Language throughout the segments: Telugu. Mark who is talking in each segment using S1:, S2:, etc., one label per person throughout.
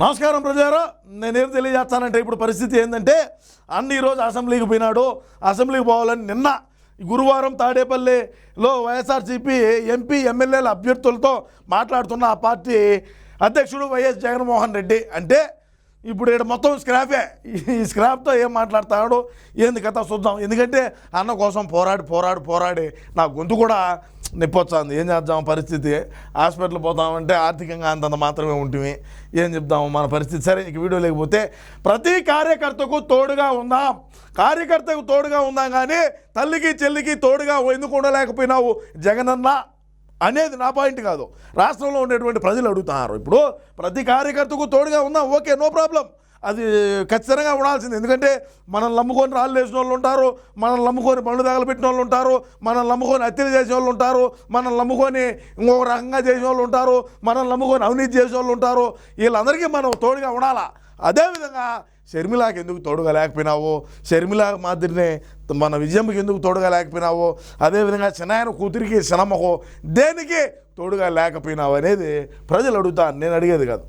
S1: నమస్కారం ప్రజారా నేనేం తెలియజేస్తానంటే ఇప్పుడు పరిస్థితి ఏంటంటే అన్ని ఈరోజు అసెంబ్లీకి పోయినాడు. అసెంబ్లీకి పోవాలని నిన్న గురువారం తాడేపల్లిలో వైఎస్ఆర్సీపీ ఎంపీ ఎమ్మెల్యేల అభ్యర్థులతో మాట్లాడుతున్న ఆ పార్టీ అధ్యక్షుడు వైఎస్ జగన్మోహన్ రెడ్డి. అంటే ఇప్పుడు ఇక్కడ మొత్తం స్క్రాపే ఈ స్క్రాప్తో ఏం మాట్లాడతాడు? ఏంది కథ? చూద్దాం. ఎందుకంటే అన్న కోసం పోరాడి పోరాడి పోరాడి నా గొంతు కూడా నిప్పొచ్చాంది ఏం చేద్దాం పరిస్థితి? హాస్పిటల్ పోతామంటే ఆర్థికంగా అంతంత మాత్రమే ఉంటుంది ఏం చెప్దాము మన పరిస్థితి? సరే ఇక వీడియో లేకపోతే ప్రతి కార్యకర్తకు తోడుగా ఉందాం. కార్యకర్తకు తోడుగా ఉందాం కానీ తల్లికి చెల్లికి తోడుగా ఎందుకు ఉండలేకపోయినావు? జగనన్న అనేది నా పాయింట్ కాదు. రాష్ట్రంలో ఉండేటువంటి ప్రజలు అడుగుతున్నారు. ఇప్పుడు ప్రతి కార్యకర్తకు తోడుగా ఉందాం. Okay no problem. అది ఖచ్చితంగా ఉండాల్సింది. ఎందుకంటే మనల్ని నమ్ముకొని రాళ్ళు వేసిన వాళ్ళు ఉంటారు మనల్ని నమ్ముకొని పనులు తగలబెట్టిన వాళ్ళు ఉంటారు మనల్ని నమ్ముకొని హత్యలు చేసే వాళ్ళు ఉంటారు మనల్ని నమ్ముకొని ఇంకొక రకంగా చేసిన వాళ్ళు ఉంటారు మనల్ని నమ్ముకొని అవినీతి చేసే వాళ్ళు ఉంటారు. వీళ్ళందరికీ మనం తోడుగా ఉండాలా? అదేవిధంగా షర్మిలాకి ఎందుకు తోడుగా లేకపోయినావో షర్మిలా మాదిరినే మన విజయంకి ఎందుకు తోడుగా లేకపోయినావో అదేవిధంగా చిన్నాయన కూతురికి శనమ్మకు దేనికి తోడుగా లేకపోయినావు అనేది ప్రజలు అడుగుతా నేను అడిగేది కాదు.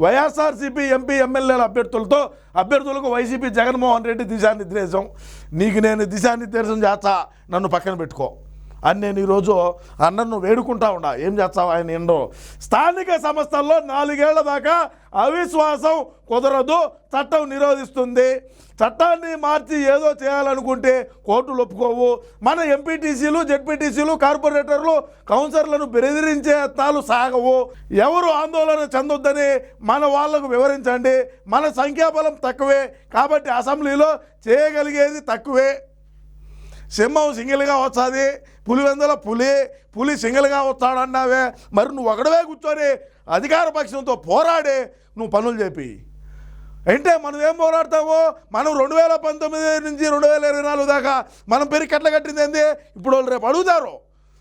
S1: వైఎస్ఆర్సీపీ ఎంపీ ఎమ్మెల్యేల అభ్యర్థులతో అభ్యర్థులకు వైసీపీ జగన్మోహన్ రెడ్డి దిశానిర్దేశం. నీకు నేను దిశానిర్దేశం చేస్తా. నన్ను పక్కన పెట్టుకో. అని నేను ఈరోజు అన్నను వేడుకుంటా ఉండా ఏం చేస్తావు ఆయన ఎండో స్థానిక సంస్థల్లో నాలుగేళ్ళ దాకా అవిశ్వాసం కుదరదు చట్టం నిరోధిస్తుంది. చట్టాన్ని మార్చి ఏదో చేయాలనుకుంటే కోర్టులు ఒప్పుకోవు. మన ఎంపీటీసీలు జెడ్పీటీసీలు కార్పొరేటర్లు కౌన్సిలర్లను బెదిరించే యత్నాలు సాగవు. ఎవరు ఆందోళన చెందొద్దని మన వాళ్ళకు వివరించండి. మన సంఖ్యాబలం తక్కువే. కాబట్టి అసెంబ్లీలో చేయగలిగేది తక్కువే. సింహం సింగిల్గా వస్తుంది పులివెందుల పులి పులి సింగిల్గా వస్తాడన్నావే మరి నువ్వు ఒకడవే కూర్చొని అధికార పక్షంతో పోరాడి నువ్వు పనులు చెప్పి అంటే మనం ఏం పోరాడతాము మనం రెండు వేల పంతొమ్మిది నుంచి రెండు వేల ఇరవై నాలుగు దాకా మనం పెరిగి కట్ల కట్టింది ఏంది? ఇప్పుడు వాళ్ళు రేపు అడుగుతారు.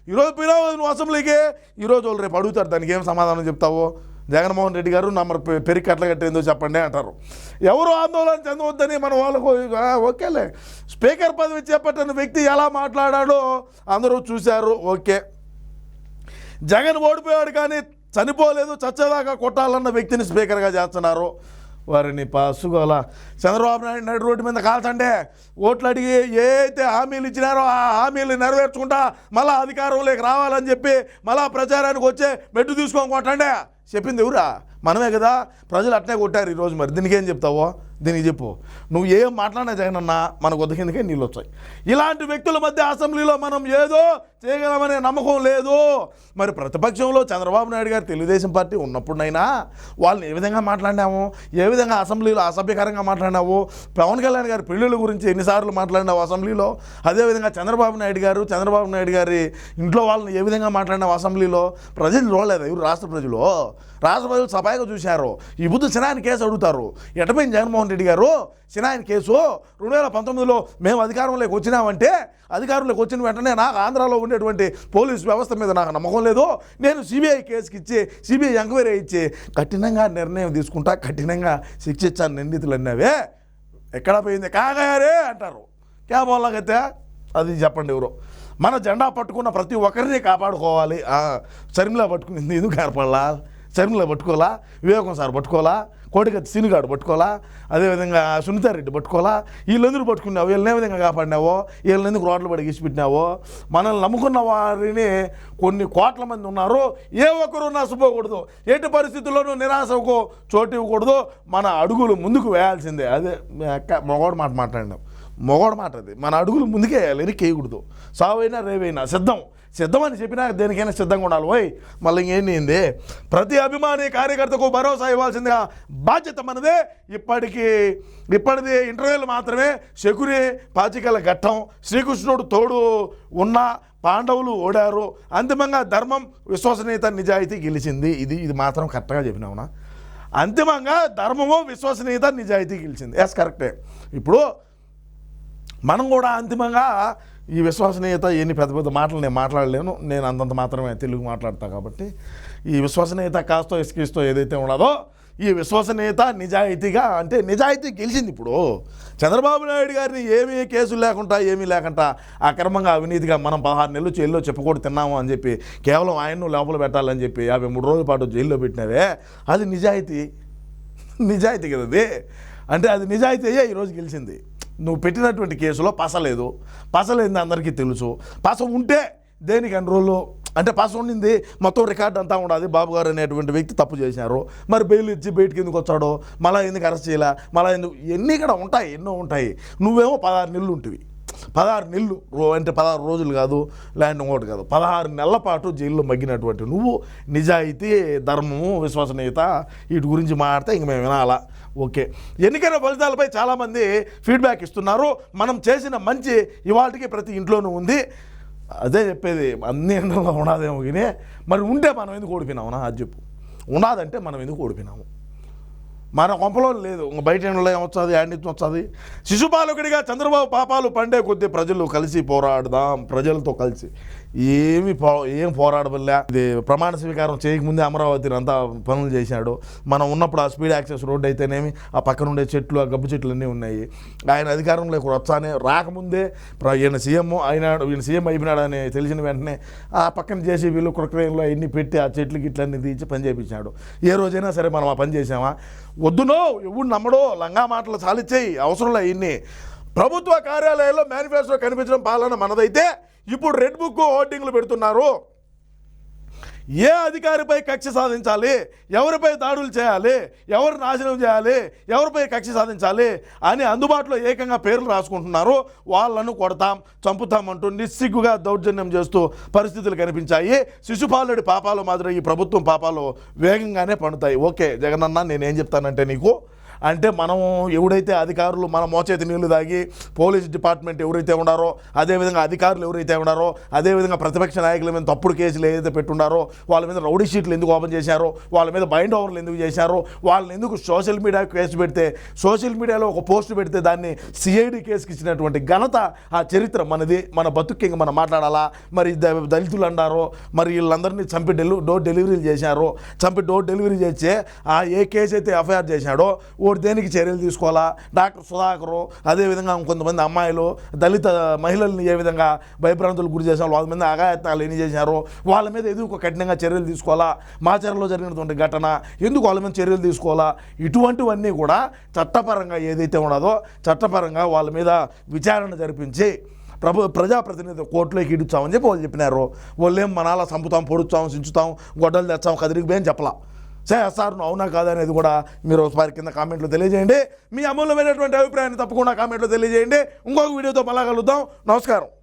S1: ఈరోజు పిలవ నువ్వు అసెంబ్లీకి ఈరోజు వాళ్ళు రేపు అడుగుతారు. దానికి ఏం సమాధానం చెప్తావో? జగన్మోహన్ రెడ్డి గారు నమ్మరు పెరిగి కట్ల కట్టేందో చెప్పండి అంటారు. ఎవరు ఆందోళన చెందవద్దని మన వాళ్ళకు ఓకేలే. స్పీకర్ పదవి చేపట్టిన వ్యక్తి ఎలా మాట్లాడాడో అందరూ చూశారు ఓకే. జగన్ ఓడిపోయాడు కానీ చనిపోలేదు చచ్చేదాకా కొట్టాలన్న వ్యక్తిని స్పీకర్గా చేస్తున్నారు. వారిని పసుగోల చంద్రబాబు నాయుడు నడు రోడ్డు మీద కాల్చండి. ఓట్లు అడిగి ఏ అయితే హామీలు ఇచ్చినారో ఆ హామీలు నెరవేర్చుకుంటా మళ్ళా అధికారంలోకి రావాలని చెప్పి మళ్ళా ప్రచారానికి వచ్చే మెట్టు తీసుకొని కొట్టండి. చెప్పింది ఎవరా మనమే కదా ప్రజలు అట్నే కొట్టారు ఈరోజు మరి. దీనికి ఏం చెప్తావో? దీనికి చెప్పు. నువ్వు ఏం మాట్లాడినా జగనన్నా మనకు కొద్ది నీళ్ళు వచ్చాయి ఇలాంటి వ్యక్తుల మధ్య అసెంబ్లీలో మనం ఏదో చేయగలమనే నమ్మకం లేదు. మరి ప్రతిపక్షంలో చంద్రబాబు నాయుడు గారు తెలుగుదేశం పార్టీ ఉన్నప్పుడునైనా వాళ్ళని ఏ విధంగా మాట్లాడినాము? ఏ విధంగా అసెంబ్లీలో అసభ్యకరంగా మాట్లాడినావు? పవన్ కళ్యాణ్ గారి పెళ్ళిళ్ళ గురించి ఎన్నిసార్లు మాట్లాడినావు అసెంబ్లీలో? అదేవిధంగా చంద్రబాబు నాయుడు గారు చంద్రబాబు నాయుడు గారి ఇంట్లో వాళ్ళని ఏ విధంగా మాట్లాడినావు అసెంబ్లీలో? ప్రజలు చూడలేదు? ఎవరు రాష్ట్ర ప్రజలు. రాష్ట్ర ప్రజలు సభ సపాయిగా చూశారు. ఈ బుద్ధు సినాయన కేసు అడుగుతారు. ఎటపోయింది జగన్మోహన్ రెడ్డి గారు? సినాయన కేసు రెండు వేల పంతొమ్మిదిలో మేము అధికారంలోకి వచ్చినామంటే అధికారంలోకి వచ్చిన వెంటనే నాకు ఆంధ్రాలో ఉండేటువంటి పోలీస్ వ్యవస్థ మీద నాకు నమ్మకం లేదు. నేను సిబిఐ కేసుకి ఇచ్చి సిబిఐ ఎంక్వైరీ ఇచ్చి కఠినంగా నిర్ణయం తీసుకుంటా కఠినంగా శిక్షించాను నిందితులు అన్నవే ఎక్కడ పోయింది? కాగారే అంటారు. క్యాబోలాగైతే అది చెప్పండి ఎవరో? మన జెండా పట్టుకున్న ప్రతి ఒక్కరిని కాపాడుకోవాలి. ఆ, పట్టుకుని ఎందుకు ఏర్పడాలా చర్మిల పట్టుకోవాలా వివేకం సార్ పట్టుకోవాలా కోటికత్తి సీనుగాడు పట్టుకోవాలా అదేవిధంగా సునీతారెడ్డి పట్టుకోవాలా వీళ్ళందరూ పట్టుకున్నావు వీళ్ళని ఏ విధంగా కాపాడినావో వీళ్ళని ఎందుకు రోడ్లు పడి గీసిపెట్టినావో మనల్ని నమ్ముకున్న వారిని కొన్ని కోట్ల మంది ఉన్నారు ఏ ఒక్కరు నష్టపోకూడదు ఎట్టి పరిస్థితుల్లోనూ నిరాశకు చోటు ఇవ్వకూడదు. మన అడుగులు ముందుకు వేయాల్సిందే. అదే మీ మగవాడు మాట మాట్లాడినాం. మొగోడ మాట అది. మన అడుగులు ముందుకే వేయాలి ఎనికి వేయకూడదు సావైనా రేవైనా సిద్ధం. సిద్ధం అని చెప్పినా దేనికైనా సిద్ధంగా ఉండాలి. పోయి మళ్ళీ ఇంకేంది ప్రతి అభిమాని కార్యకర్తకు భరోసా ఇవ్వాల్సిందిగా బాధ్యత మనదే. ఇప్పటికీ ఇప్పటిది ఇంటర్వ్యూలు మాత్రమే. శకుని పాచికల ఘట్టం. శ్రీకృష్ణుడు తోడు ఉన్న పాండవులు ఓడారు. అంతిమంగా ధర్మం విశ్వసనీయత నిజాయితీ గెలిచింది. ఇది ఇది మాత్రం కరెక్ట్గా చెప్పినావునా అంతిమంగా ధర్మము విశ్వసనీయత నిజాయితీ గెలిచింది. ఎస్ కరెక్టే ఇప్పుడు మనం కూడా అంతిమంగా ఈ విశ్వసనీయత ఎన్ని పెద్ద పెద్ద మాటలు నేను మాట్లాడలేను. నేను అంతంత మాత్రమే తెలుగు మాట్లాడతా కాబట్టి ఈ విశ్వసనీయత కాస్తో ఎస్కిస్తో ఏదైతే ఉన్నదో ఈ విశ్వసనీయత నిజాయితీగా అంటే నిజాయితీ గెలిచింది ఇప్పుడు. చంద్రబాబు నాయుడు గారిని ఏమీ కేసులు లేకుండా ఏమీ లేకుండా అక్రమంగా అవినీతిగా మనం పదహారు నెలలు జైల్లో చెప్పకూడదు తిన్నాము అని చెప్పి కేవలం ఆయన్ను లోపల పెట్టాలని చెప్పి యాభై మూడు రోజుల పాటు జైల్లో పెట్టినవే అది నిజాయితీ. నిజాయితీ కదా అది? అంటే అది నిజాయితీ ఈరోజు గెలిచింది. నువ్వు పెట్టినటువంటి కేసులో పసలేదు లేదు. అందరికీ తెలుసు. పస ఉంటే దేనికి అన్ని రోజులు? అంటే పాస్ ఉండింది మొత్తం రికార్డ్ అంతా ఉండదు బాబు గారు అనేటువంటి వ్యక్తి తప్పు చేశారు. మరి బెయిల్ ఇచ్చి బయటికి ఎందుకు వచ్చాడో? మళ్ళీ ఎందుకు అరెస్ట్ చేయాల? మళ్ళీ ఎందుకు? ఎన్ని ఇక్కడ ఉంటాయి ఎన్నో ఉంటాయి. నువ్వేమో పదహారు నెలలు ఉంటివి. పదహారు నెలలు రో అంటే పదహారు రోజులు కాదు ల్యాండ్ ఇంకోటి కాదు పదహారు నెలల పాటు జైల్లో మగ్గినటువంటి నువ్వు నిజాయితీ ధర్మము విశ్వసనీయత వీటి గురించి మాట్లాడితే ఇంక మేము వినాలా. ఓకే. ఎన్నికైన ఫలితాలపై చాలామంది ఫీడ్బ్యాక్ ఇస్తున్నారు. మనం చేసిన మంచి ఇవాటికి ప్రతి ఇంట్లోనూ ఉంది. అదే చెప్పేది అన్ని ఎండలో ఉండదేమో కానీ మరి ఉంటే మనం ఎందుకు ఓడిపోయినామనా అది చెప్పు. ఉన్నదంటే మనం ఎందుకు ఓడిపోయినాము? మన కొంపలో లేదు. ఇంక బయట వస్తుంది? ఏమొస్తుంది వస్తుంది? శిశుపాలకుడిగా చంద్రబాబు పాపాలు పండే కొద్దీ ప్రజలు కలిసి పోరాడదాం. ప్రజలతో కలిసి. ఏమి పో ఏం పోరాడబల్లే ఇది ప్రమాణ స్వీకారం చేయకముందే అమరావతిని అంతా పనులు చేశాడు. మనం ఉన్నప్పుడు ఆ స్పీడ్ యాక్సెస్ రోడ్ అయితేనేమి ఆ పక్కన ఉండే చెట్లు ఆ గబ్బు చెట్లు అన్నీ ఉన్నాయి. ఆయన అధికారంలోకి వచ్చానే రాకముందే ఈయన సీఎం అయినాడు ఈయన సీఎం అయిపోయినాడు అని తెలిసిన వెంటనే ఆ పక్కన చేసి వీళ్ళు కురక్రయంలో అన్ని పెట్టి ఆ చెట్లు గిట్లన్నీ తీసి పని చేయించాడు ఏ రోజైనా సరే మనం ఆ పని చేసామా వద్దునో ఎవడు నమ్మడో లంగా మాటలు చాలిచ్చేయి. అవసరంలో ఇన్ని. ప్రభుత్వ కార్యాలయాల్లో మేనిఫెస్టో కనిపించడం పాలన మనదైతే ఇప్పుడు రెడ్ బుక్ హోర్డింగ్లు పెడుతున్నారు. ఏ అధికారిపై కక్ష సాధించాలి? ఎవరిపై దాడులు చేయాలి? ఎవరు నాశనం చేయాలి? ఎవరిపై కక్ష సాధించాలి? అని అందుబాటులో ఏకంగా పేర్లు రాసుకుంటున్నారు. వాళ్ళను కొడతాం చంపుతామంటూ నిస్సిగ్గుగా దౌర్జన్యం చేస్తూ పరిస్థితులు కనిపించాయి. శిశుపాలుడి పాపాలు మాదిరి ఈ ప్రభుత్వం పాపాలు వేగంగానే పండుతాయి. ఓకే జగనన్న నేనేం చెప్తానంటే నీకు అంటే మనం ఎవడైతే అధికారులు మన మోచేతి నీళ్ళు తాగి పోలీస్ డిపార్ట్మెంట్ ఎవరైతే ఉన్నారో అదేవిధంగా అధికారులు ఎవరైతే ఉన్నారో అదేవిధంగా ప్రతిపక్ష నాయకుల మీద తప్పుడు కేసులు ఏదైతే పెట్టున్నారో వాళ్ళ మీద రౌడీ షీట్లు ఎందుకు ఓపెన్ చేశారో వాళ్ళ మీద బైండ్ ఓవర్లు ఎందుకు చేశారో వాళ్ళని ఎందుకు సోషల్ మీడియా కేసు పెడితే సోషల్ మీడియాలో ఒక పోస్ట్ పెడితే దాన్ని సిఐడి కేసుకి ఇచ్చినటువంటి ఘనత ఆ చరిత్ర మనది. మన బతుక్కి ఇంక మనం మాట్లాడాలా? మరి ద- దళితులు అన్నారో మరి వీళ్ళందరినీ చంపి డెలి డోర్ డెలివరీలు చేశారో చంపి డోర్ డెలివరీ చేస్తే ఆ ఏ కేసు అయితే ఎఫ్ఐఆర్ చేశాడో ఓడి దేనికి చర్యలు తీసుకోవాలా? డాక్టర్ సుధాకరు అదేవిధంగా కొంతమంది అమ్మాయిలు దళిత మహిళల్ని ఏ విధంగా భయభ్రాంతులు గురి చేశారు వాళ్ళ మీద అగాయత్నాలు ఎన్ని చేశారో వాళ్ళ మీద ఎందుకు కఠినంగా చర్యలు తీసుకోవాలా? మాచర్లో జరిగినటువంటి ఘటన ఎందుకు వాళ్ళ మీద చర్యలు తీసుకోవాలా? ఇటువంటివన్నీ కూడా చట్టపరంగా ఏదైతే ఉన్నదో చట్టపరంగా వాళ్ళ మీద విచారణ జరిపించి ప్రభు ప్రజాప్రతినిధి కోర్టులోకి ఇడుచామని చెప్పి వాళ్ళు చెప్పినారు. వాళ్ళేం మనాల చంపుతాం పొడుస్తాం సించుతాం గొడ్డలు తెచ్చాం కదిరికి పోయి చెప్పలా. సార్ అవునా కాదా అనేది కూడా మీరు ఒకసారి కింద కామెంట్లో తెలియజేయండి. మీ అమూల్యమైనటువంటి అభిప్రాయాన్ని తప్పకుండా కామెంట్లో తెలియజేయండి. ఇంకొక వీడియోతో మళ్ళా కలుద్దాం. నమస్కారం.